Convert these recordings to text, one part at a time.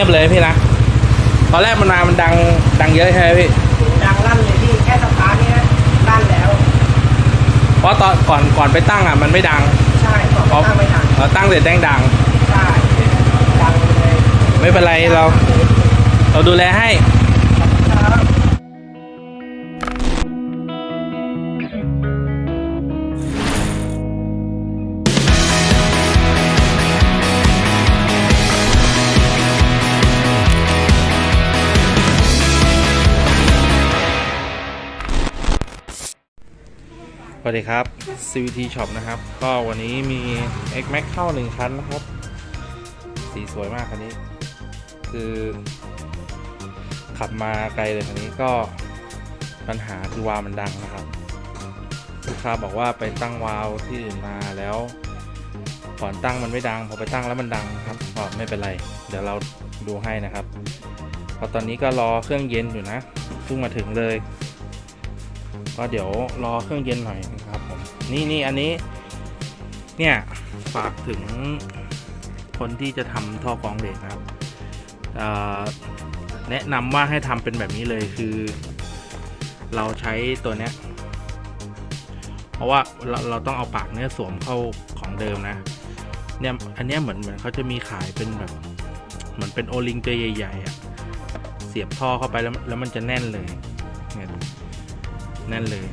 ยบเลยพี่นะ ตอนแรกมันมามันดังดังเยอะใช่ไหมพี่ ดังลั่นเลยพี่แค่สตาร์ทเนี่ยลั่นแล้ว เพราะตอนก่อนก่อนไปตั้งอะมันไม่ดัง ใช่ก่อนพอตั้งไม่ทันเราตั้งเสร็จแดงดัง ใช่ ดังเลย ไม่เป็นไรเรา เราดูแลให้ครับ สวัสดีครับ CVT Shop นะครับ ก็วันนี้มี X Max เข้าหนึ่งคันนะครับ สีสวยมากคันนี้ คือ ขับมาไกลเลยคันนี้ก็ปัญหาคือวาล์วมันดังนะครับ ลูกค้าบอกว่าไปตั้งวาล์วที่อื่นมาแล้วก่อนตั้งมันไม่ดังพอไปตั้งแล้วมันดังครับก็ไม่เป็นไร เดี๋ยวเราดูให้นะครับเพราะตอนนี้ก็รอเครื่องเย็นอยู่นะเพิ่งมาถึงเลย ก็เดี๋ยวรอเครื่องเย็นหน่อยนะครับผมนี่นี่อันนี้ เนี่ยฝากถึงคนที่จะทำท่อกรองเบรกนะครับแนะนำว่าให้ทำเป็นแบบนี้เลยคือ เราใช้ตัวเนี้ยเพราะว่าเราเราต้องเอาปากเนี้ยสวมเข้าของเดิมนะเนี่ยอันเนี้ยเหมือนเหมือนเขาจะมีขายเป็นแบบ เหมือนเป็นโอลิงตัวใหญ่ๆอะเสียบท่อเข้าไปแล้วแล้วมันจะแน่นเลยเนี่ย แน่นเลย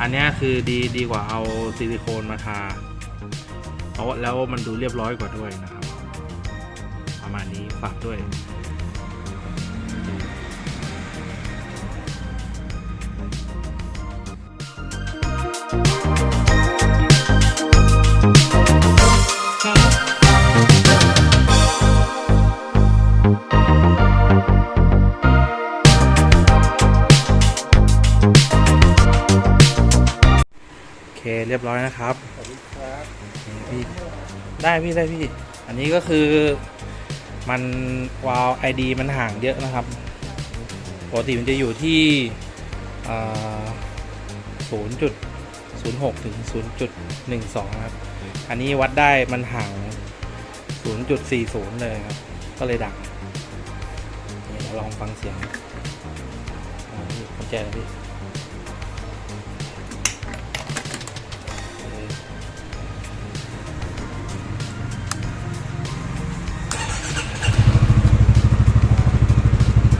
อันนี้คือดีดีกว่าเอาซิลิโคนมาทาเพราะว่าแล้วมันดูเรียบร้อยกว่าด้วยนะครับ ประมาณนี้ฝากด้วย เคเรียบร้อยนะครับสวัสดีครับพี่ได้พี่ได้พี่ อันนี้ก็คือมันวาล์วไอดีมันห่างเยอะนะครับปกติมันจะอยู่ที่ศูนย์จุดศูนย์หกถึงศูนย์จุดหนึ่งสองครับ อันนี้วัดได้มันห่างศูนย์จุดสี่ศูนย์เลยครับ ก็เลยดังนี่เราลองฟังเสียงอ่าพี่กุญแจนะพี่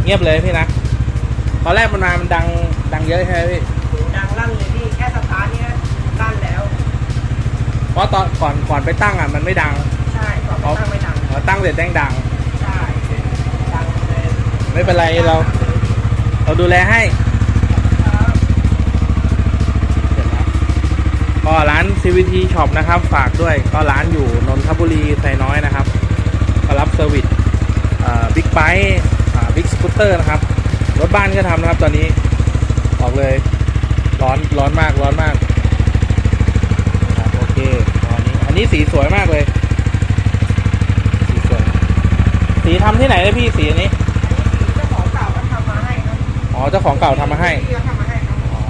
งียบเลยพี่นะ ตอนแรกมันมามันดังดังเยอะใช่ไหมพี่ดังลั่นเลยพี่แค่สตาร์ทเนี่ยลั่นแล้ว เพราะตอนก่อนก่อนไปตั้งอะมันไม่ดัง ใช่ก่อนตั้งไม่ทันพอตั้งเสร็จแดงดัง ใช่ดังเลยไม่เป็นไรเรา เราดูแลให้ครับก็ร้าน CVT Shop นะครับ ฝากด้วยก็ร้านอยู่นนทบุรีไซน้อยนะครับ ก็รับเซอร์วิสบิ๊กไบค์ บิ๊กสกูตเตอร์นะครับ รถบ้านก็ทำนะครับตอนนี้บอกเลยร้อนร้อนมากร้อนมากครับโอเคอันนี้อันนี้สีสวยมากเลย สีสวย สีทำที่ไหนเลยพี่สีอันนี้เจ้าของเก่าก็ทำมาให้ครับอ๋อเจ้าของเก่าทำมาให้พี่ก็ทำมาให้ครับอ๋อ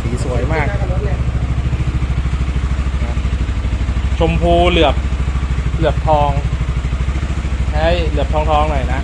สีสวยมากได้บรถเลยชมพูเหลือบเหลือบทองใช่เหลือบทองทองหน่อยนะ